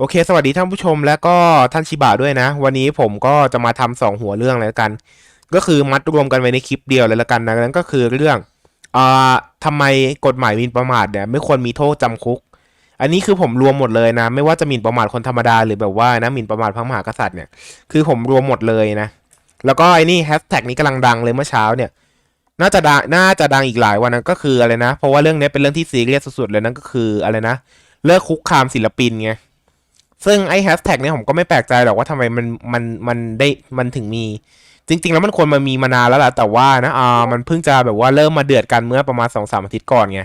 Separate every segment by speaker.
Speaker 1: โอเค สวัสดีท่านผู้ชมและก็ท่านชิบะด้วยนะ วันนี้ผมก็จะมาทำสองหัวเรื่องเลยละกัน ก็คือมัดรวมกันไว้ในคลิปเดียวเลยละกันนะนั่นก็คือเรื่องอ่าทำไมกฎหมายหมิ่นประมาทเนี่ยไม่ควรมีโทษจำคุก อันนี้คือผมรวมหมดเลยนะ ไม่ว่าจะหมิ่นประมาทคนธรรมดาหรือแบบว่านะหมิ่นประมาทพระมหากษัตริย์เนี่ยคือผมรวมหมดเลยนะ แล้วก็ไอ้นี่แฮชแท็กนี้กำลังดังเลยเมื่อเช้าเนี่ยน่าจะดังน่าจะดังอีกหลายวันนะก็คืออะไรนะ เพราะว่าเรื่องนี้เป็นเรื่องที่ซีเรียสสุดๆเลยนั่นก็คืออะไรนะเลิกคุกคามศิลปินไง ซึ่งไอ้แฮชแท็กเนี่ยผมก็ไม่แปลกใจหรอกว่าทำไมมันมันมันได้มันถึงมี จริง ๆ แล้วมันควรมามีมานานแล้วล่ะแต่ว่านะอ่ามันเพิ่งจะแบบว่าเริ่มมาเดือดกันเมื่อประมาณสองสามอาทิตย์ก่อนไง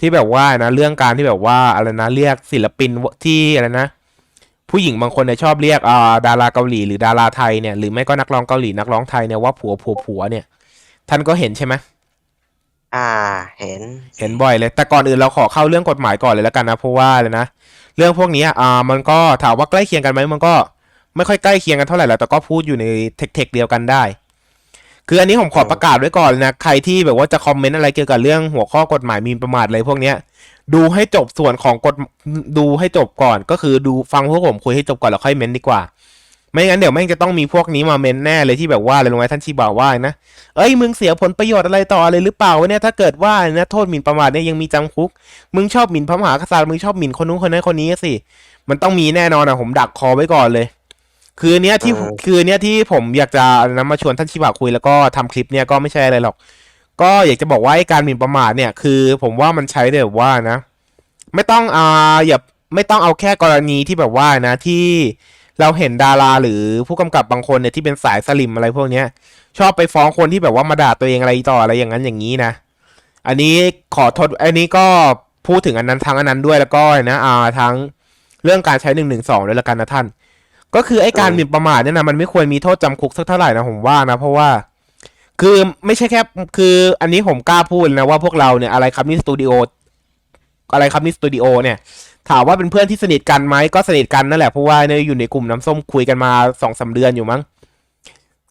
Speaker 1: ที่แบบว่านะเรื่องการที่แบบว่าอะไรนะเรียกศิลปินที่อะไรนะ ผู้หญิงบางคนเนี่ยชอบเรียกอ่าดาราเกาหลีหรือดาราไทยเนี่ยหรือไม่ก็นักร้องเกาหลีนักร้องไทยเนี่ยว่าผัวผัวผัวเนี่ย ท่านก็เห็นใช่ไหม
Speaker 2: อ่า เห็น
Speaker 1: เห็นบ่อยเลย แต่ก่อนอื่นเราขอเข้าเรื่องกฎหมายก่อนเลยแล้วกันนะเพราะว่าเลยนะ เรื่องพวกนี้อ่ามันก็ถามว่าใกล้เคียงกันไหมมันก็ไม่ค่อยใกล้เคียงกันเท่าไหร่หรอกแต่ก็พูดอยู่ในเทคเดียวกันได้ คืออันนี้ผมขอประกาศไว้ก่อนนะใครที่แบบว่าจะคอมเมนต์อะไรเกี่ยวกับเรื่องหัวข้อกฎหมายมีประมาทอะไรพวกเนี้ยดูให้จบส่วนของกฎดูให้จบก่อน ก็คือดูฟังพวกผมคุยให้จบก่อนแล้วค่อยเม้นดีกว่า ไม่งั้นเดี๋ยวแม่งจะต้องมีพวกนี้มาเม้นแน่เลยที่แบบว่าอะไรลงไว้ท่านชีบ่าวว่านะเอ้ยมึงเสียผลประโยชน์อะไรต่ออะไรหรือเปล่าวะเนี่ยถ้าเกิดว่านะโทษหมิ่นประมาทเนี่ยยังมีจำคุก มึงชอบหมิ่นพระมหากษัตริย์มึงชอบหมิ่นคนนู้นคนนั้นคนนี้สิมันต้องมีแน่นอนอะผมดักคอไว้ก่อนเลย คือเนี้ยที่
Speaker 2: อืม
Speaker 1: คือเนี้ยที่ผมอยากจะนำมาชวนท่านชิบะคุยแล้วก็ทำคลิปเนี่ยก็ไม่ใช่อะไรหรอก ก็อยากจะบอกว่าไอ้การหมิ่นประมาทเนี่ยคือ ผมว่ามันใช้ได้แบบว่านะ ไม่ต้องอ่าอย่าไม่ต้องเอาแค่กรณีที่แบบว่านะที่ เราเห็นดาราหรือผู้กำกับบางคนเนี่ยที่เป็นสายสลิมอะไรพวกเนี้ย ชอบไปฟ้องคนที่แบบว่ามาด่าตัวเองอะไรต่ออะไรอย่างนั้นอย่างนี้นะ อันนี้ขอโทษอันนี้ก็พูดถึงอันนั้นทั้งอันนั้นด้วยแล้วก็นะอ่าทั้งเรื่องการใช้หนึ่งหนึ่งสองด้วยละกันนะท่าน ก็คือไอ้การหมิ่นประมาทเนี่ยนะมันไม่ควรมีโทษจำคุกสักเท่าไหร่นะผมว่านะ เพราะว่า คือไม่ใช่แค่คืออันนี้ผมกล้าพูดนะว่าพวกเราเนี่ยอะไรครับนี่สตูดิโออะไรครับนี่สตูดิโอเนี่ย ถามว่าเป็นเพื่อนที่สนิทกันไหมก็สนิทกันนั่นแหละเพราะว่าเนี่ยอยู่ในกลุ่มน้ำส้มคุยกันมาสองสาเดือนอยู่มั้ง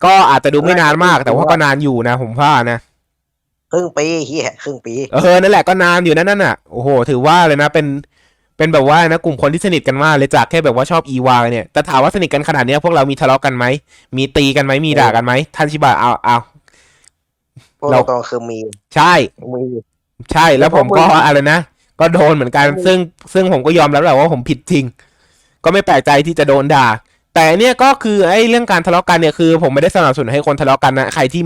Speaker 1: ก็อาจจะดูไม่นานมากแต่ว่าก็นานอยู่นะ ผมว่านะ
Speaker 2: ครึ่งปีเฮียครึ่งปี
Speaker 1: เออนั่นแหละก็นานอยู่นั่นน่ะโอ้โห ถือว่าเลยนะเป็นเป็นแบบว่านะกลุ่มคนที่สนิทกันมากเลยจากแค่แบบว่าชอบอีวาเนี่ยแต่ถามว่าสนิทกันขนาดเนี้ยพวกเรามีทะเลาะกันไหมมีตีกันไหมมีด่ากันไหมท่านชิบะเอาเอา
Speaker 2: พวก
Speaker 1: เรา
Speaker 2: ตรงๆคือมี
Speaker 1: ใช่
Speaker 2: มี
Speaker 1: ใช่แล้วผมก็
Speaker 2: แล้วพวกมึง
Speaker 1: อะไรนะ ก็โดนเหมือนกัน ซึ่งซึ่งผมก็ยอมรับแหละว่าผมผิดจริง ก็ไม่แปลกใจที่จะโดนด่า แต่เนี่ยก็คือไอ้เรื่องการทะเลาะกันเนี่ยคือ ผมไม่ได้สนับสนุนให้คนทะเลาะกันนะ ใครที่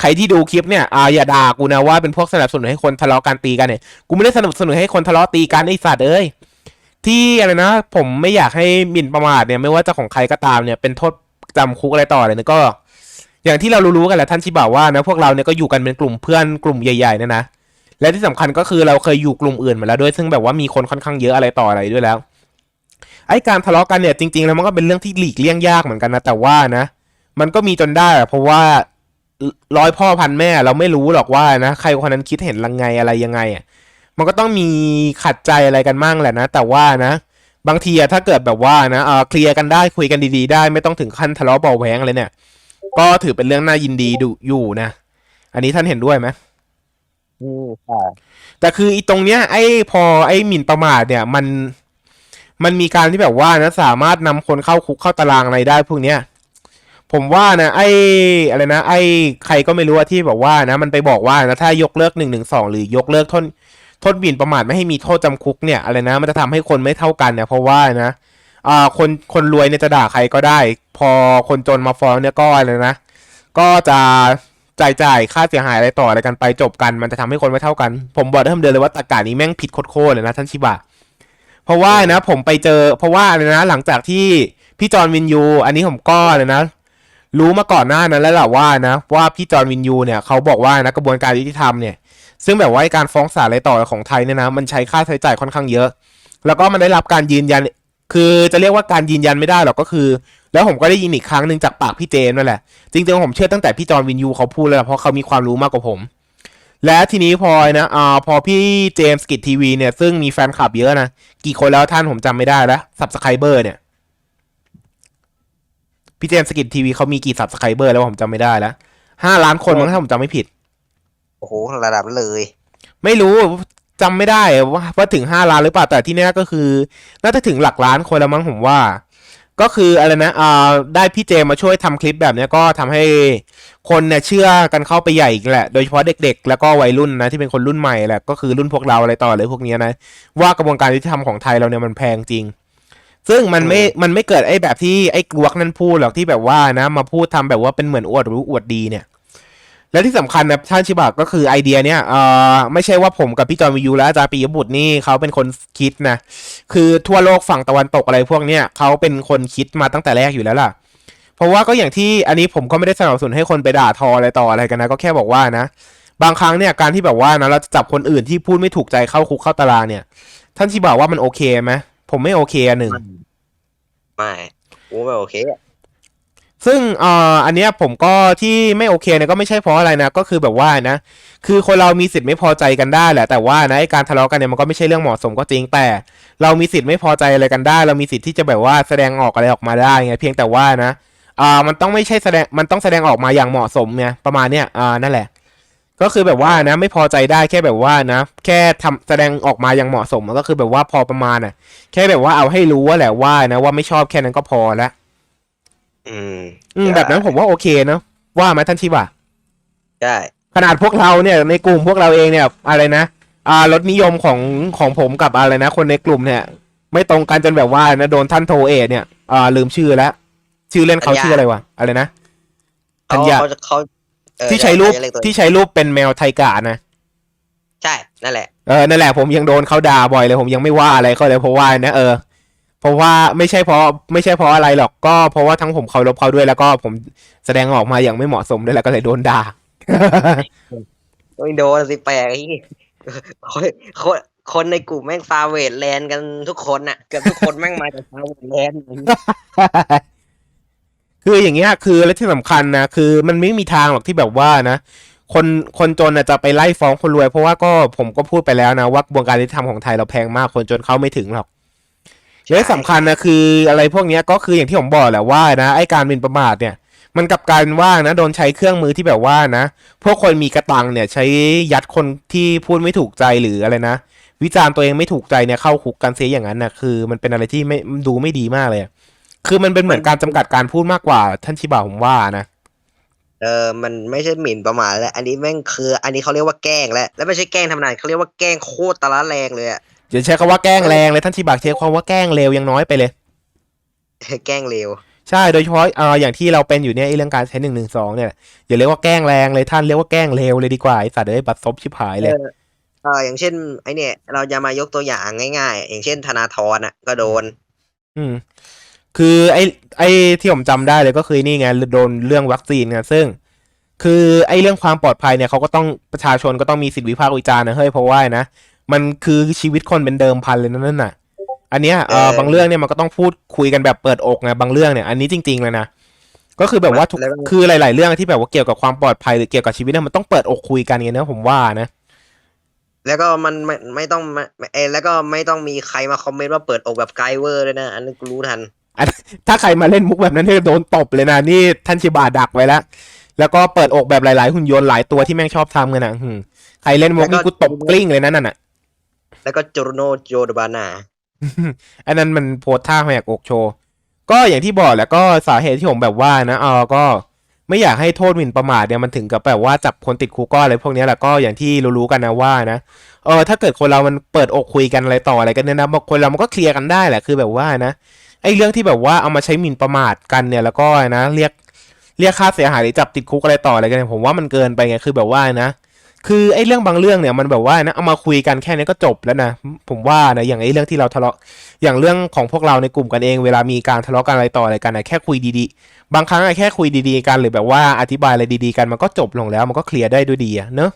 Speaker 1: ใครที่ดูคลิปเนี่ยอ่าอย่าด่ากูนะว่าเป็นพวกสนับสนุนให้คนทะเลาะกันตีกันเนี่ย กูไม่ได้สนับสนุนให้คนทะเลาะตีกันไอ้สัตว์เอ้ย ที่อะไรนะ ผมไม่อยากให้หมิ่นประมาทเนี่ยไม่ว่าจะของใครก็ตามเนี่ยเป็นโทษจำคุกอะไรต่อเลยนะก็ อย่างที่เรารู้ๆกันแหละท่านชิบะว่านะพวกเราเนี่ยก็อยู่กันเป็นกลุ่มเพื่อนกลุ่มใหญ่ๆเนยนะ และที่สำคัญก็คือเราเคยอยู่กลุ่มอื่นมาแล้วด้วยซึ่งแบบว่ามีคนค่อนข้างเยอะอะไรต่ออะไรด้วยแล้ว ไอ้การทะเลาะกันเนี่ยจริงๆแล้วมันก็เป็นเรื่องที่หลีกเลี่ยงยากเหมือนกันนะแต่ว่านะ มันก็มีจนได้เพราะว่าร้อยพ่อพันแม่เราไม่รู้หรอกว่านะใครคนนั้นคิดเห็นลังไงอะไรยังไงอะมันก็ต้องมีขัดใจอะไรกันมั่งแหละนะ แต่ว่านะ บางทีอะถ้าเกิดแบบว่านะเออเคลียร์กันได้คุยกันดีๆ ได้ไม่ต้องถึงขั้นทะเลาะเบาแหวงเลยเนี่ย ก็ถือเป็นเรื่องน่ายินดีดูอยู่นะ อันนี้ท่านเห็นด้วยไหม
Speaker 2: อืมใช่
Speaker 1: แต่คืออีตรงเนี้ยไอ้พอไอ้หมิ่นประมาทเนี่ยมันมันมีการที่แบบว่านะสามารถนำคนเข้าคุกเข้าตารางอะไรได้พวกเนี้ยผมว่านะไอ้อะไรนะ ไอ้ใครก็ไม่รู้อะที่แบบว่านะมันไปบอกว่านะถ้ายกเลิกหนึ่งหนึ่งสองหรือยกเลิกโทษโทษหมิ่นประมาทไม่ให้มีโทษจำคุกเนี่ยอะไรนะ มันจะทำให้คนไม่เท่ากันเนี่ยเพราะว่านะอ่าคนคนรวยเนี่ยจะด่าใครก็ได้ พอคนจนมาฟ้องเนี่ยก็อะไรนะ ก็จะ จ่ายจ่ายค่าเสียหายอะไรต่ออะไรกันไปจบกันมันจะทำให้คนไม่เท่ากัน ผมบอกได้คำเดียวเลยว่าตรกานี้แม่งผิดโคตรเลยนะท่านชิบะเพราะว่านะ ผมไปเจอ เพราะว่าอะนะ หลังจากที่พี่จอห์นวินยู อันนี้ผมก็เลยนะ รู้มาก่อนหน้านั้นแล้วแหละว่านะว่าพี่จอห์นวินยูเนี่ยเขาบอกว่านะกระบวนการยุติธรรมเนี่ยซึ่งแบบว่าการฟ้องศาลอะไรต่อของไทยเนี่ยนะมันใช้ค่าใช้จ่ายค่อนข้างเยอะ แล้วก็มันได้รับการยืนยัน คือจะเรียกว่าการยืนยันไม่ได้หรอกก็คือ แล้วผมก็ได้ยินอีกครั้งหนึ่งจากปากพี่เจมส์นั่นแหละ จริงๆผมเชื่อตั้งแต่พี่จอห์นวินยูเขาพูดเลยเพราะเขามีความรู้มากกว่าผม และทีนี้พอนะอ่าพอพี่เจมส์กิจทีวีเนี่ยซึ่งมีแฟนคลับเยอะนะ กี่คนแล้วท่านผมจำไม่ได้แล้วสับสไครเบอร์เนี่ย พี่เจมส์สกิททีวีเขามีกี่สับสไครเบอร์แล้วผมจำไม่ได้แล้วห้าล้านคนมั้งถ้าผมจำไม่ผิด
Speaker 2: โอ้โหระดับนั้นเลย
Speaker 1: ไม่รู้จำไม่ได้ว่าว่าถึงห้าล้านหรือเปล่าแต่ที่แน่ก็คือ น่าจะถึงหลักล้านคนแล้วมั้งผมว่า ก็คืออะไรนะอ่าได้พี่เจมาช่วยทำคลิปแบบเนี้ยก็ทำให้คนเนี่ยเชื่อกันเข้าไปใหญ่อีกแหละ โดยเฉพาะเด็ก ๆ แล้วก็วัยรุ่นนะที่เป็นคนรุ่นใหม่แหละก็คือรุ่นพวกเราอะไรต่อเลยพวกเนี้ยนะว่ากระบวนการยุติธรรมของไทยเราเนี่ยมันแพงจริง ซึ่งมันไม่ มันไม่เกิดไอ้แบบที่ไอ้กลวกนั่นพูดหรอกที่แบบว่านะ มาพูดทำแบบว่าเป็นเหมือนอวดรู้อวดดีเนี่ย และที่สำคัญนะท่านชิบะก็คือไอเดียเนี่ยเอ่อไม่ใช่ว่าผมกับพี่จอนวิยูและอาจารย์ปียบุตรนี่เขาเป็นคนคิดนะคือทั่วโลกฝั่งตะวันตกอะไรพวกเนี้ยเขาเป็นคนคิดมาตั้งแต่แรกอยู่แล้วล่ะ เพราะว่าก็อย่างที่อันนี้ผมก็ไม่ได้สนับสนุนให้คนไปด่าทออะไรต่ออะไรกันนะ ก็แค่บอกว่านะ บางครั้งเนี่ยการที่แบบว่านะเราจะจับคนอื่นที่พูดไม่ถูกใจเข้าคุกเข้าตารางเนี่ย ท่านชิบะว่ามันโอเคไหมผมไม่โอเคอันหนึ่ง
Speaker 2: ไม่กูไม่โอเค
Speaker 1: ซึ่งอ่ออันเนี้ยผมก็ที่ไม่โอเคเนี่ยก็ไม่ใช่เพราะอะไรนะ ก็คือแบบว่านะ คือคนเรามีสิทธิ์ไม่พอใจกันได้แหละแต่ว่านะไอ้การทะเลาะกันเนี่ยมันก็ไม่ใช่เรื่องเหมาะสมก็จริงแต่ เรามีสิทธิ์ไม่พอใจอะไรกันได้ เรามีสิทธิ์ที่จะแบบว่าแสดงออกอะไรออกมาได้ไงเพียงแต่ว่านะอ่ามันต้องไม่ใช่แสดงมันต้องแสดงออกมาอย่างเหมาะสมไงประมาณเนี้ยอ่านั่นแหละ ก็คือแบบว่านะไม่พอใจได้แค่แบบว่านะ แค่ทำแสดงออกมาอย่างเหมาะสมก็คือแบบว่าพอประมาณน่ะแค่แบบว่าเอาให้รู้ว่าแหละว่านะว่าไม่ชอบแค่นั้นก็พอละ
Speaker 2: อืม
Speaker 1: อืมแบบนั้นผมว่าโอเคเนอะว่าไหมท่านชิบะ
Speaker 2: ใช่
Speaker 1: ขนาดพวกเราเนี่ย ในกลุ่มพวกเราเองเนี่ย อะไรนะอ่ารสนิยมของของผมกับอะไรนะ คนในกลุ่มเนี่ย ไม่ตรงกันจนแบบว่านะโดนท่านโทเอทเนี่ยอ่าลืมชื่อแล้ว ชื่อเล่นเขาชื่ออะไรวะอะไรนะธั
Speaker 2: เขา
Speaker 1: ญญา
Speaker 2: เขาจะเขาเออ
Speaker 1: ที่ใช้รูป
Speaker 2: เขาจะเยกตัวเอง
Speaker 1: ที่ใช้รูปเป็นแมวไทกานะ
Speaker 2: ใช่นั่นแหละ
Speaker 1: เออนั่นแหละผมยังโดนเขาด่าบ่อยเลย ผมยังไม่ว่าอะไรเขาเลยเพราะว่านะเออ เพราะว่าไม่ใช่เพราะไม่ใช่เพราะอะไรหรอกก็เพราะว่าทั้งผมเคารพเขาด้วยแล้วก็ผมแสดงออกมาอย่างไม่เหมาะสมด้วยแล้วก็เลยโดนด่า
Speaker 2: ไม่โดนสิแปลกไอ้คนคนคนในกลุ่มแม่งฟาเวทแลนด์กันทุกคนน่ะเกือบทุกคนแม่งมาจากฟาเวทแลนด์
Speaker 1: คืออย่างเงี้ยคือและที่สำคัญนะคือมันไม่มีทางหรอกที่แบบว่านะ คนคนจนน่ะจะไปไล่ฟ้องคนรวย เพราะว่าก็ผมก็พูดไปแล้วนะว่ากระบวนการยุติธรรมของไทยเราแพงมากคนจนเข้าไม่ถึงหรอก และที่สำคัญนะคืออะไรพวกเนี้ยก็คืออย่างที่ผมบอกแหละว่านะไอ้การหมินประมาทเนี่ย มันกลับกลารว่านะโดนใช้เครื่องมือที่แบบว่านะ พวกคนมีกระตังเนี่ยใช้ยัดคนที่พูดไม่ถูกใจหรืออะไรนะ วิจารณ์ตัวเองไม่ถูกใจเนี่ยเข้าคุกกันเสียอย่างนั้นนะคือ มันเป็นอะไรที่ไม่ดูไม่ดีมากเลยอะคือมันเป็นเหมือนการจำกัดการพูดมากกว่าท่านชิบะผมว่านะ
Speaker 2: เออมันไม่ใช่หมิ่นประมาทแล้ว อันนี้แม่งคือ อันนี้เขาเรียกว่าแกล้งแล้ว แล้วไม่ใช่แกล้งธรรมดาเขาเรียกว่าแกล้งโคตรตะละแรงเลยอะ
Speaker 1: อย่าใช้คำว่าแกล้งแรงเลยท่านชิบะใช้คำว่าแกล้งเลวยังน้อยไปเลย
Speaker 2: แกล้งเร็ว
Speaker 1: ใช่โดยเฉพาะเอ่ออย่างที่เราเป็นอยู่เนี่ยไอ้เรื่องการใช้หนึ่งหนึ่งสองเนี่ยอย่าเรียกว่าแกล้งแรงเลยท่านเรียกว่าแกล้งเลวเลยดีกว่าไอ้สัตว์เอ้ยบัตรซบชิบหายเลย
Speaker 2: เออเอออย่างเช่น ไอเนี่ย เราจะมายกตัวอย่างง่ายๆ อย่างเช่นธนาธรอะ ก็โดน
Speaker 1: อืม คือไอ้ไอ้ที่ผมจำได้เลยก็คือนี่ไงโดนเรื่องวัคซีนไงซึ่ง คือไอ้เรื่องความปลอดภัยเนี่ยเขาก็ต้องประชาชนก็ต้องมีสิทธิวิพากษ์วิจารณ์นะเฮ้ยเพราะว่านะ มันคือชีวิตคนเป็นเดิมพันเลยนะนั่นน่ะ อันเนี้ยเออ
Speaker 2: เออ
Speaker 1: บางเรื่องเนี่ยมันก็ต้องพูดคุยกันแบบเปิดอกไงบางเรื่องเนี่ยอันนี้จริงๆเลยนะก็คือแบบว่าทุก
Speaker 2: แล้วก็
Speaker 1: คือหลาย ๆ เรื่องที่แบบว่าเกี่ยวกับความปลอดภัยหรือเกี่ยวกับชีวิตเนี่ยมันต้องเปิดอกคุยกันไงนะผมว่านะ
Speaker 2: แล้วก็มันไม่ไม่ต้องไม่เออแล้วก็ไม่ต้องมีใครมาคอมเมนต์ว่าเปิดอกแบบไกด์เวอร์เลยนะ อันนี้กูรู้ทัน
Speaker 1: อันถ้าใครมาเล่นมุกแบบนั้นเนี่ยโดนตบเลยนะ นี่ท่านชิบาดักไว้แล้ว แล้วก็เปิดอกแบบหลาย ๆ หุ่นยนต์หลายตัวที่แม่งชอบทำกันนะหืมใครเล่นมุกนี่กูตบกลิ้งเลยนะนั่นน่ะ
Speaker 2: แล้วก็โจโรโนโจดบานา
Speaker 1: อันนั้นมันโพสท่าแหกอกโชว์ ก็อย่างที่บอกแหล้วก็สาเหตุที่ผมแบบว่านะเออก็ไม่อยากให้โทษหมิ่นประมาทเนี่ยมันถึงกับแบบว่าจับคนติดคุกก็อะไรพวกเนี้ยแหละก็อย่างที่รู้ๆกันนะว่านะเออถ้าเกิดคนเรามันเปิดอกคุยกันอะไรต่ออะไรกันเนี่ยนะบางคนเรามันก็เคลียร์กันได้แหละคือแบบว่านะไอ้เรื่องที่แบบว่าเอามาใช้หมิ่นประมาทกันเนี่ยแล้วก็นะเรียกเรียกค่าเสียหายหรือจับติดคุกอะไรต่ออะไรกันเนี่ยผมว่ามันเกินไปไงคือแบบว่านะ คือไอ้เรื่องบางเรื่องเนี่ยมันแบบว่านะเอามาคุยกันแค่นี้ก็จบแล้วนะผมว่านะอย่างไอ้เรื่องที่เราทะเลาะอย่างเรื่องของพวกเราในกลุ่มกันเอง เวลามีการทะเลาะกันอะไรต่ออะไรกันนะแค่คุยดีๆ บางครั้งอะแค่คุยดีๆกันหรือแบบว่าอธิบายอะไรดีๆกันมันก็จบลงแล้วมันก็เคลียร์ได้ด้วยดีอะเนอะ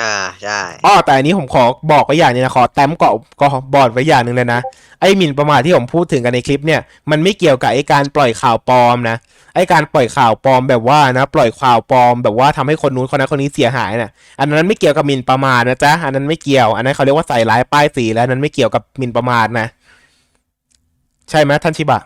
Speaker 2: อ่าใช่
Speaker 1: อ้อแต่อันนี้ผมขอบอกไว้อย่างหนึงนะขอแต้มเกาะก็บอร์ดไว้อย่างหนึ่งเลยนะไอ้หมิ่นประมาทที่ผมพูดถึงกันในคลิปเนี่ยมันไม่เกี่ยวกับไอ้การปล่อยข่าวปลอมนะ ไอ้การปล่อยข่าวปลอมแบบว่านะ ปล่อยข่าวปลอมแบบว่าทำให้คนนู้นคนนั้นคนนี้เสียหายนะอันนั้นไม่เกี่ยวกับหมิ่นประมาทนะจ๊ะอันนั้นไม่เกี่ยว อันนั้นเขาเรียกว่าใส่ร้ายป้ายสีแล้วอันนั้นไม่เกี่ยวกับหมิ่นประมาทนะ ใช่ไหมท่านชิบะ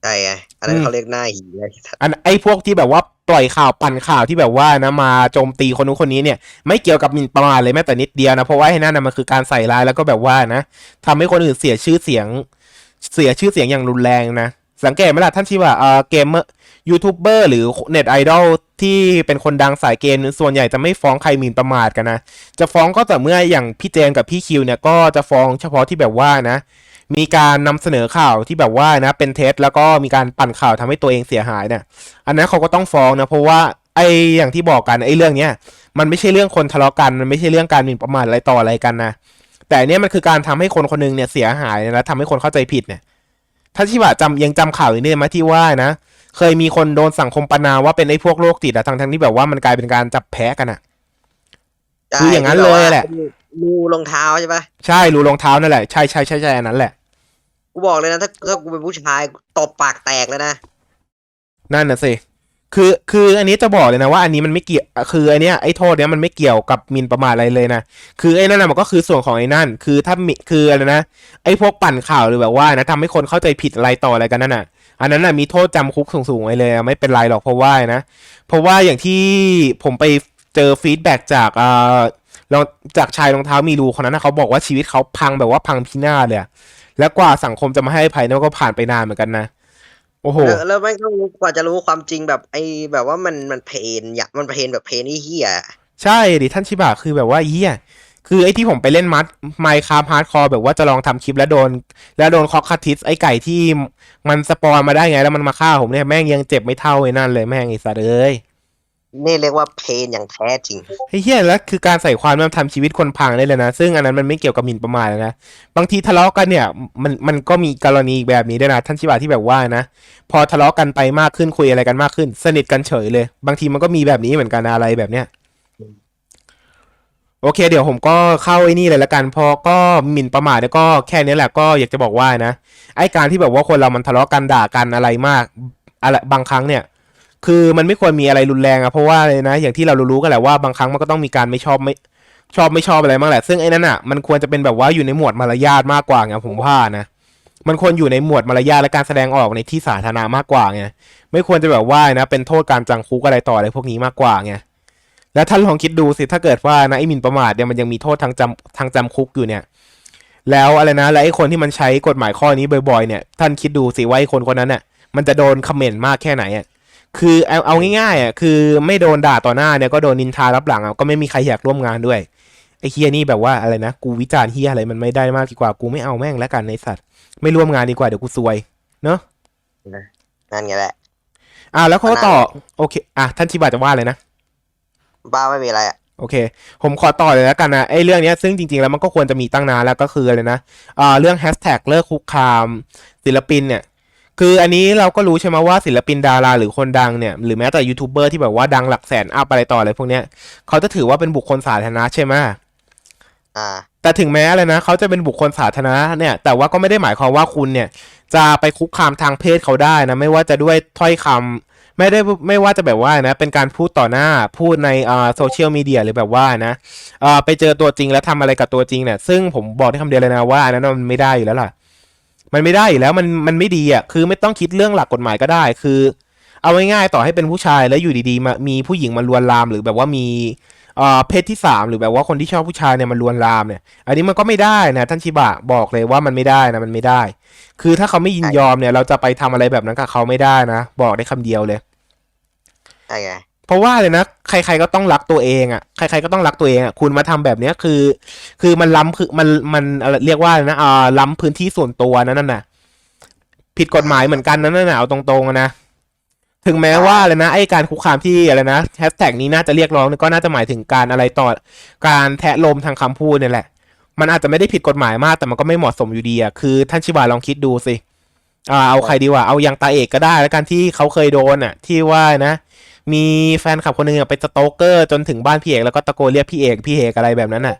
Speaker 2: ใช่ไงอันนั้
Speaker 1: อื
Speaker 2: น
Speaker 1: ม
Speaker 2: เขาเรียกหน้าหีเลย
Speaker 1: อันไอ้พวกที่แบบว่าปล่อยข่าวปั่นข่าวที่แบบว่านะมาโจมตีคนนู้นคนนี้เนี่ยไม่เกี่ยวกับหมิ่นประมาทเลยแม้แต่นิดเดียวนะเพราะว่าไอ้นั่นนะมันคือการใส่ร้ายแล้วก็แบบว่านะทำให้คนอื่นเสียชื่อเสียง เสียชื่อเสียงอย่างรุนแรงนะ สังเกตไหมล่ะท่านที่ว่าเออเกมเมอร์ยูทูบเบอร์หรือเน็ตไอดอลที่เป็นคนดังสายเกมส่วนใหญ่จะไม่ฟ้องใครหมิ่นประมาทกันนะ จะฟ้องก็แต่เมื่ออย่างพี่เจมกับพี่คิวเนี่ยก็จะฟ้องเฉพาะที่แบบว่านะ มีการนำเสนอข่าวที่แบบว่านะเป็นเท็จแล้วก็มีการปั่นข่าวทำให้ตัวเองเสียหายเนี่ยอันนั้นเขาก็ต้องฟ้องนะเพราะว่าไอ้อย่างที่บอกกันไอ้เรื่องเนี้ยมันไม่ใช่เรื่องคนทะเลาะกันมันไม่ใช่เรื่องการหมิ่นประมาทอะไรต่ออะไรกันนะแต่อันเนี้ยมันคือการทำให้คนคนหนึงเนี่ยเสียหายและทำให้คนเข้าใจผิดเนี่ย ถ้าที่ว่าจำยังจำข่าวอยู่เนี่ยไหมที่ว่านะ เคยมีคนโดนสังคมประนามว่าเป็นไอ้พวกโรคจิตอะทั้งทั้งๆที่แบบว่ามันกลายเป็นการจับแพ้กันอะคืออย่างนั้นเลยแหละ
Speaker 2: รูรองเท้าใช่ปะ
Speaker 1: ใช่รูรองเท้านั่นแหละใช่ใช่ใช่ใช่อันนั้นแหละ
Speaker 2: กูบอกเลยนะถ้าถ้ากูเป็นผู้ชายตบปากแตกเลยนะ
Speaker 1: นั่นน่ะสิ คือคืออันนี้จะบอกเลยนะว่าอันนี้มันไม่เกี่ยวคือไอเนี้ยไอโทษเนี้ยมันไม่เกี่ยวกับหมินประมาทอะไรเลยนะคือไอ้นั่นน่ะมันก็คือส่วนของไอ้นั่น คือถ้ามิคืออะไรนะไอพวกปั่นข่าวหรือแบบว่านะทำให้คนเข้าใจผิดอะไรต่ออะไรกันนั่นน่ะ อันนั้นน่ะมีโทษจำคุกสูงๆไว้เลยไม่เป็นไรหรอกเพราะว่านะเพราะว่าอย่างที่ผมไปเจอฟีดแบ็กจากอ่าลองจากชายรองเท้ามีรูคนนั้นนะเขาบอกว่าชีวิตเขาพังแบบว่าพังพินาศเลยแล้วกว่าสังคมจะมาให้ภัยนี่ยก็ผ่านไปนานเหมือนกันนะ โอ้โห
Speaker 2: แล้วแล้วไม่ต้องรู้กว่าจะรู้ความจริงแบบไอ้แบบว่ามันมันเพนอยากมันเพนแบบเพนไอ้เหี้ย
Speaker 1: ใช่ดิท่านชิบะคือแบบว่าเฮียคือไอ้ที่ผมไปเล่นมัดไมค์คาร์ฮาร์ดคอร์แบบว่าจะลองทำคลิปแล้วโดน แล้วโดนคอกคาทิสไอ้ไก่ที่มันสปอนมาได้ไงแล้วมันมาฆ่าผมเนี่ยแม่งยังเจ็บไม่เท่าไอ้นั่นเลยแม่งไอ้สัตว์เอ้ย
Speaker 2: นี่เรียกว่าเพนอย่างแท้จริง
Speaker 1: เฮียแล้วคือการใส่ความมันทำชีวิตคนพังได้เลยนะ ซึ่งอันนั้นมันไม่เกี่ยวกับหมิ่นประมาทนะ บางทีทะเลาะกันเนี่ย มันมันก็มีกรณีแบบนี้ด้วยนะท่านชิบะที่แบบว่านะ พอทะเลาะกันไปมากขึ้นคุยอะไรกันมากขึ้น สนิทกันเฉยเลย บางทีมันก็มีแบบนี้เหมือนกันนะอะไรแบบเนี้ยโอเค เดี๋ยวผมก็เข้าไอ้นี่เลยละกันพอก็หมิ่นประมาทแล้วก็แค่นี้แหละก็อยากจะบอกว่านะไอ้การที่แบบว่าคนเรามันทะเลาะกันด่ากันอะไรมากอะไรบางครั้งเนี่ย คือมันไม่ควรมีอะไรรุนแรงอะเพราะว่าเลยนะ อย่างที่เรารู้ๆกันแหละว่าบางครั้งมันก็ต้องมีการไม่ชอบไม่ชอบไม่ชอบอะไรบ้างแหละ ซึ่งไอ้นั่นอะมันควรจะเป็นแบบว่าอยู่ในหมวดมารยาทมากกว่าไงผมว่านะมันควรอยู่ในหมวดมารยาทและการแสดงออกในที่สาธารณะมากกว่าไงไม่ควรจะแบบว่านะ เป็นโทษการจังคุกอะไรต่ออะไรพวกนี้มากกว่าไงแล้วท่านลองคิดดูสิถ้าเกิดว่านะไอ้หมิ่นประมาทเนี่ยมันยังมีโทษทางจำทางจำคุกอยู่เนี่ย แล้วอะไรนะแล้วไอ้คนที่มันใช้กฎหมายข้อนี้บ่อยๆเนี่ย ท่านคิดดูสิว่าไอ้คนคนนั้นเนี่ยมันจะโดนคอมเมนต์มากแค่ไหนอะ คือเอาเอาง่ายๆอะคือไม่โดนด่าต่อหน้าเนี่ยก็โดนนินทารับหลังอะก็ไม่มีใครอยากร่วมงานด้วยไอ้เฮียนี่แบบว่าอะไรนะกูวิจารณ์เฮียอะไรมันไม่ได้มากดีกว่ากูไม่เอาแม่งแล้วกันในสัตว์ ไม่ร่วมงานดีกว่าเดี๋ยวกูซวย เนอะ
Speaker 2: นั่นไงแหละ
Speaker 1: อะแล้วเขาก็ต่อโอเคอะท่านชิบะจะว่าเลยนะ
Speaker 2: บ้าไม่มีอะไรอะ
Speaker 1: โอเค ผมขอต่อเลยแล้วกันนะไอ้เรื่องเนี้ยซึ่งจริงๆแล้วมันก็ควรจะมีตั้งนานแล้วก็คืออะไรนะอ่าเรื่องแฮชแท็กเลิกคุกคามศิลปินเนี่ย คืออันนี้เราก็รู้ใช่ไหมว่าศิลปินดาราหรือคนดังเนี่ยหรือแม้แต่ยูทูบเบอร์ที่แบบว่าดังหลักแสนอัพอะไรต่ออะไรพวกเนี้ยเขาจะถือว่าเป็นบุคคลสาธารณะใช่ไหม
Speaker 2: อ่า
Speaker 1: แต่ถึงแม้อะไรนะเขาจะเป็นบุคคลสาธารณะเนี่ย แต่ว่าก็ไม่ได้หมายความว่าคุณเนี่ย จะไปคุกคามทางเพศเขาได้นะ ไม่ว่าจะด้วยถ้อยคำไม่ได้ไม่ว่าจะแบบว่านะ เป็นการพูดต่อหน้าพูดในอ่าโซเชียลมีเดียหรือแบบว่านะอ่าไปเจอตัวจริงแล้วทำอะไรกับตัวจริงเนี่ยซึ่งผมบอกได้คำเดียวเลยนะว่าอันนั้นมันไม่ได้อยู่แล้วล่ะ มันไม่ได้อยู่แล้วมันมันไม่ดีอะคือไม่ต้องคิดเรื่องหลักกฎหมายก็ได้ คือ เอาง่ายๆต่อให้เป็นผู้ชายแล้วอยู่ดีๆมามีผู้หญิงมาลวนลาม หรือแบบว่ามีเอ่อเพศที่สามหรือแบบว่าคนที่ชอบผู้ชายเนี่ยมาลวนลามเนี่ย อันนี้มันก็ไม่ได้นะท่านชิบะบอกเลยว่ามันไม่ได้นะมันไม่ได้ คือถ้าเขาไม่ยินยอมเนี่ย เราจะไปทำอะไรแบบนั้นกับเขาไม่ได้นะ บอกได้คำเดียวเลย
Speaker 2: อ้ไง
Speaker 1: เพราะว่าเลยนะ ใครๆก็ต้องรักตัวเองอะใครๆก็ต้องรักตัวเองอะคุณมาทำแบบเนี้ยคือ คือมันล้ำคือมันมันเรียกว่าอะไรนะอ่าล้ำพื้นที่ส่วนตัวนั่นน่ะ ผิดกฎหมายเหมือนกันนั่นน่ะเอาตรงๆนะถึงแม้ว่าเลยนะไอ้การคุกคามที่อะไรนะแฮชแท็กนี้น่าจะเรียกร้องก็น่าจะหมายถึงการอะไรต่อการแทะลมทางคำพูดเนี่ยแหละ มันอาจจะไม่ได้ผิดกฎหมายมากแต่มันก็ไม่เหมาะสมอยู่ดีอะคือท่านชิบาลองคิดดูสิอ่าเอาใครดีวะเอาอย่างตาเอกก็ได้แล้วกันที่เขาเคยโดนอะ ที่ว่านะ มีแฟนคลับคนหนึงอะไปสโตกเกอร์จนถึงบ้านพี่เอกแล้วก็ตะโกนเรียกพี่เอกพี่เอกอะไรแบบนั้นน่ะ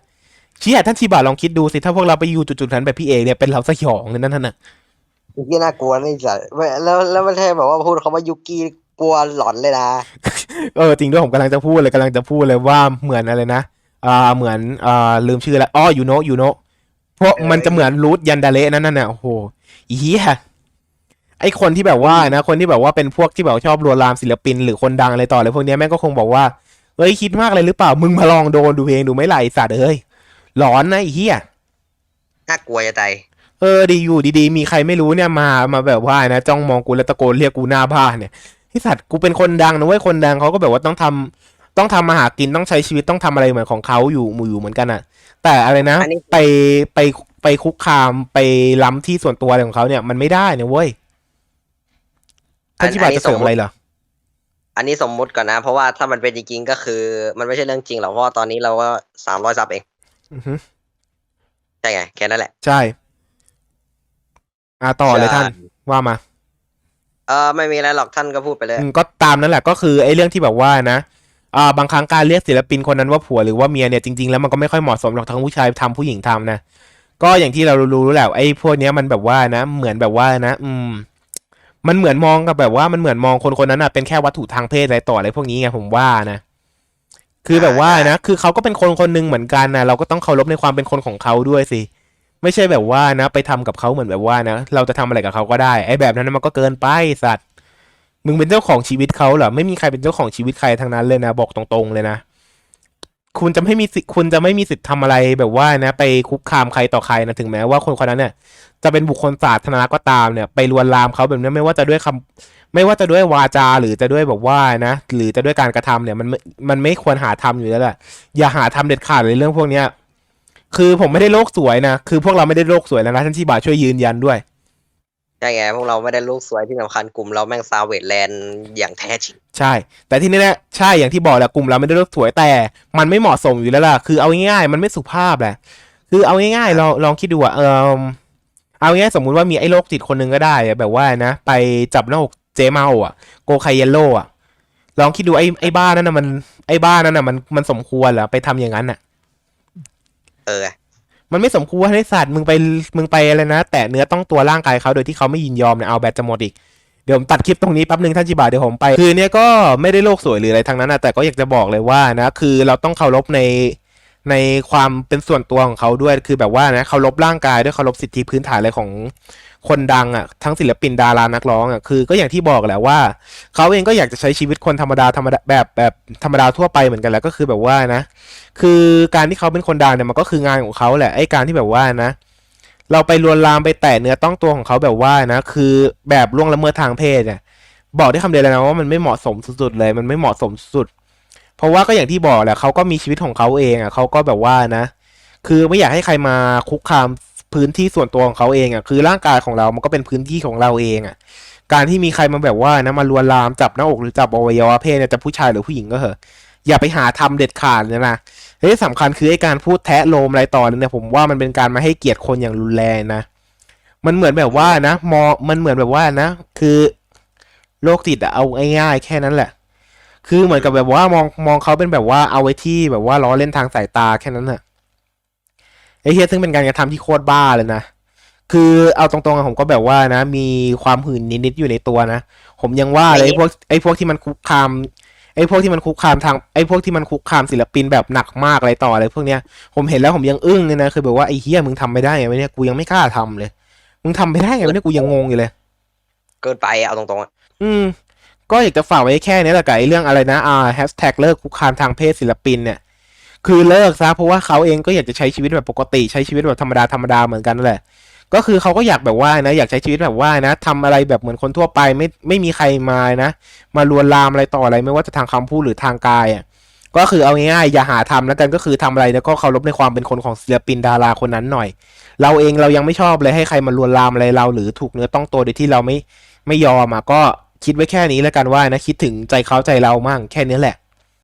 Speaker 1: เชี่ยท่านชิบะลองคิดดูสิถ้าพวกเราไปอยู่จุดๆนั้นแบบพี่เอกเนี่ยเป็นเราสยองเลยนั่นน่ะ
Speaker 2: ไอ้ที่น่ากลัวนี่สัตว์ไม่แล้วแล้วไม่ใช่แบบว่าพูดเขาว่ายุกี้กลัวหลอนเลยนะ
Speaker 1: เออจริงด้วยผมกำลังจะพูดเลยกำลังจะพูดเลยว่าเหมือนอะไรนะอ่าเหมือนอ่าลืมชื่อแล้วอ้อยูโนยูโนเพราะมันจะเหมือนรูทยันดาเละนั่นน่ะโอ้โหอีเหี้ย ไอ้คนที่แบบว่านะคนที่แบบว่าเป็นพวกที่แบบชอบลวนลามศิลปิน หรือคนดังอะไรต่ออะไรพวกเนี้ยแม่งก็คงบอกว่าเอ้ยคิดมากเลยหรือเปล่ามึงมาลองโดนดูเองดูไหม่ไหลสัตว์เอ้ยหลอนนะไอ้เหี้ย
Speaker 2: น่ากลัวจะตาย
Speaker 1: เออดีอยู่ดีๆ มีใครไม่รู้เนี่ยมามาแบบว่านะจ้องมองกูแล้วตะโกนเรียกกูหน้าบ้านเนี่ยไอ้สัตว์กูเป็นคนดังนะเว้ยคนดังเขาก็แบบว่าต้องทำต้องทำมาหากินต้องใช้ชีวิตต้องทำอะไรเหมือนของเขาอยู่หมู่อยู่เหมือนกันอะแต่อะไรนะ
Speaker 2: อันนี้
Speaker 1: ไปไปไปคุกคามไปล้ำที่ส่วนตัวอะไรของเขาเนี่ยมันไม่ได้นะเว้ย ท่านที่บาทจะเสริมอะไรเหรอ
Speaker 2: อันนี้สมมุติก่อนนะ เพราะว่าถ้ามันเป็นจริงๆก็คือ มันไม่ใช่เรื่องจริงหรอกเพราะว่าตอนนี้เราก็สามร้อยซับเอง
Speaker 1: อือฮึ
Speaker 2: ใช่ไงแค่นั้นแหละ
Speaker 1: ใช่ อ่าต่อเลย
Speaker 2: ใช่
Speaker 1: ท่านว่ามา
Speaker 2: เออไม่มีอะไรหรอกท่านก็พูดไปเลย
Speaker 1: อืมก็ตามนั่นแหละก็คือไอ้เรื่องที่แบบว่านะอ่าบางครั้งการเรียกศิลปินคนนั้นว่าผัวหรือว่าเมียเนี่ยจริงๆแล้วมันก็ไม่ค่อยเหมาะสมหรอกทั้งผู้ชายทำผู้หญิงทำนะก็อย่างที่เรารู้ๆแหละไอ้พวกเนี้ยมันแบบว่านะ เหมือนแบบว่านะ อืม มันเหมือนมองกับแบบว่ามันเหมือนมองคนคนนั้นอะเป็นแค่วัตถุทางเพศอะไรต่ออะไรพวกนี้ไงผมว่านะคือแบบว่านะ คือเขาก็เป็นคนคนหนึ่งเหมือนกันนะเราก็ต้องเคารพในความเป็นคนของเขาด้วยสิ ไม่ใช่แบบว่านะ ไปทำกับเขาเหมือนแบบว่านะ เราจะทำอะไรกับเขาก็ได้ไอ้แบบนั้นมันก็เกินไปสัตว์ มึงเป็นเจ้าของชีวิตเขาเหรอไม่มีใครเป็นเจ้าของชีวิตใครทั้งนั้นเลยนะ บอกตรงๆเลยนะ คุณจะไม่มีสิทธิ์คุณจะไม่มีสิทธิ์ทำอะไรแบบว่านะ ไปคุกคามใครต่อใครนะถึงแม้ว่าคนคนนั้นเนี่ย จะเป็นบุคคลสาธารณะก็ตามเนี่ย ไปลวนลามเขาแบบนี้ไม่ว่าจะด้วยคำไม่ว่าจะด้วยวาจาหรือจะด้วยแบบว่านะ หรือจะด้วยการกระทำเนี่ย มันมันไม่ควรหาทำอยู่แล้วแหละอย่าหาทำเด็ดขาดเลยเรื่องพวกเนี้ยคือผมไม่ได้โลกสวยนะ คือพวกเราไม่ได้โลกสวยแล้วนะท่านที่บาช่วยยืนยันด้วย
Speaker 2: ใช่ไงพวกเราไม่ได้ลูกสวยที่สำคัญกลุ่มเราแม่งซาเวตแลนด์อย่างแท้จริง
Speaker 1: ใช่ แต่ที่นี่เนี่ยใช่อย่างที่บอกแหละกลุ่มเราไม่ได้เลือกสวยแต่ มันไม่เหมาะสมอยู่แล้วล่ะคือเอาง่ายๆมันไม่สุภาพแหละคือเอาง่ายๆลองลองคิดดูอะเออเอาง่ายๆสมมุติว่ามีไอ้โรคจิตคนหนึ่งก็ได้อะแบบว่านะ ไปจับหน้าอกเจเมาอะโกไคเยลโลอะลองคิดดูไอ้ไอ้บ้านั่นน่ะมันไอ้บ้านั่นน่ะมันมันสมควรเหรอไปทำอย่างนั้นน่ะ
Speaker 2: เออ
Speaker 1: มันไม่สมควรให้สัตว์มึงไปมึงไปอะไรนะ แตะเนื้อต้องตัวร่างกายเขาโดยที่เขาไม่ยินยอมเนี่ยเอาแบตจะหมดอีกเดี๋ยวผมตัดคลิปตรงนี้แป๊บนึงท่านจิบาเดี๋ยวผมไป คือเนี่ยก็ไม่ได้โลกสวยหรืออะไรทางนั้นนะแต่ก็อยากจะบอกเลยว่านะคือเราต้องเคารพในในความเป็นส่วนตัวของเขาด้วยคือแบบว่านะเคารพร่างกายด้วยเคารพสิทธิพื้นฐานอะไรของ คนดังอะทั้งศิลปินดารานักร้องอะคือก็อย่างที่บอกแหละว่าเขาเองก็อยากจะใช้ชีวิตคนธรรมดาธรรมดาแบบแบบธรรมดาทั่วไปเหมือนกันแหละก็คือแบบว่านะ คือการที่เขาเป็นคนดังเนี่ยมันก็คืองานของเขาแหละไอ้การที่แบบว่านะ เราไปลวนลามไปแตะเนื้อต้องตัวของเขาแบบว่านะ คือแบบล่วงละเมิดทางเพศเนี่ยบอกได้คำเดียวเลยนะว่ามันไม่เหมาะสมสุดๆเลย มันไม่เหมาะสมสุด เพราะว่าก็อย่างที่บอกแหละเขาก็มีชีวิตของเขาเองอะเขาก็แบบว่านะ คือไม่อยากให้ใครมาคุกคาม พื้นที่ส่วนตัวของเขาเองอะคือร่างกายของเรามันก็เป็นพื้นที่ของเราเองอะการที่มีใครมาแบบว่านะมาลวนลามจับหน้าอกหรือจับอวัยวะเพศเนี่ยจะผู้ชายหรือผู้หญิงก็เหอะอย่าไปหาทำเด็ดขาดเลยนะและที่สำคัญคือไอ้การพูดแทะโลมอะไรต่อเนี่ยผมว่ามันเป็นการมาให้เกียรติคนอย่างรุนแรงนะมันเหมือนแบบว่านะมองมันเหมือนแบบว่านะ คือโรคติดอะเอาง่ายๆแค่นั้นแหละ คือเหมือนกับแบบว่ามองมองเขาเป็นแบบว่าเอาไว้ที่แบบว่าล้อเล่นทางสายตาแค่นั้นน่ะ เฮียซึ่งเป็นการกระทำที่โคตรบ้าเลยนะ คือเอาตรงๆอะผมก็แบบว่านะ มีความหื่นนิดๆอยู่ในตัวนะ ผมยังว่าเลยไอ้พวกไอ้พวกที่มันคุกคามไอ้พวกที่มันคุกคามทางไอ้พวกที่มันคุกคามศิลปินแบบหนักมากอะไรต่ออะไรพวกเนี้ยผมเห็นแล้วผมยังอึ้งเลยนะคือแบบว่าไอ้เฮียมึงทำไม่ได้ไงวะเนี่ยกูยังไม่กล้าทำเลย มึงทำไม่ได้ไงวะเนี่ยกูยังงงอยู่เลย
Speaker 2: เกินไปเอาตรงๆอะ
Speaker 1: อืม ก็อยากจะฝากไว้แค่นี้แหละกับไอ้เรื่องอะไรนะอ่าแฮชแท็กเลิกคุกคามทางเพศศิลปินเนี่ย คือเลิกซะเพราะว่าเขาเองก็อยากจะใช้ชีวิตแบบปกติใช้ชีวิตแบบธรรมดาธรรมดาเหมือนกันแหละ ก็คือเขาก็อยากแบบว่านะ อยากใช้ชีวิตแบบว่านะทำอะไรแบบเหมือนคนทั่วไปไม่ไม่มีใครมานะ มาลวนลามอะไรต่ออะไรไม่ว่าจะทางคำพูดหรือทางกายอะก็คือเอาง่ายๆอย่าหาทำแล้วกันก็คือทำอะไรเนี่ยก็เคารพในความเป็นคนของศิลปินดาราคนนั้นหน่อย เราเองเรายังไม่ชอบเลยให้ใครมาลวนลามอะไรเรา หรือถูกเนื้อต้องตัวโดยที่เราไม่ไม่ยอมอะก็คิดไว้แค่นี้แล้วกันว่านะคิดถึงใจเขาใจเรามั่งแค่นี้แหละ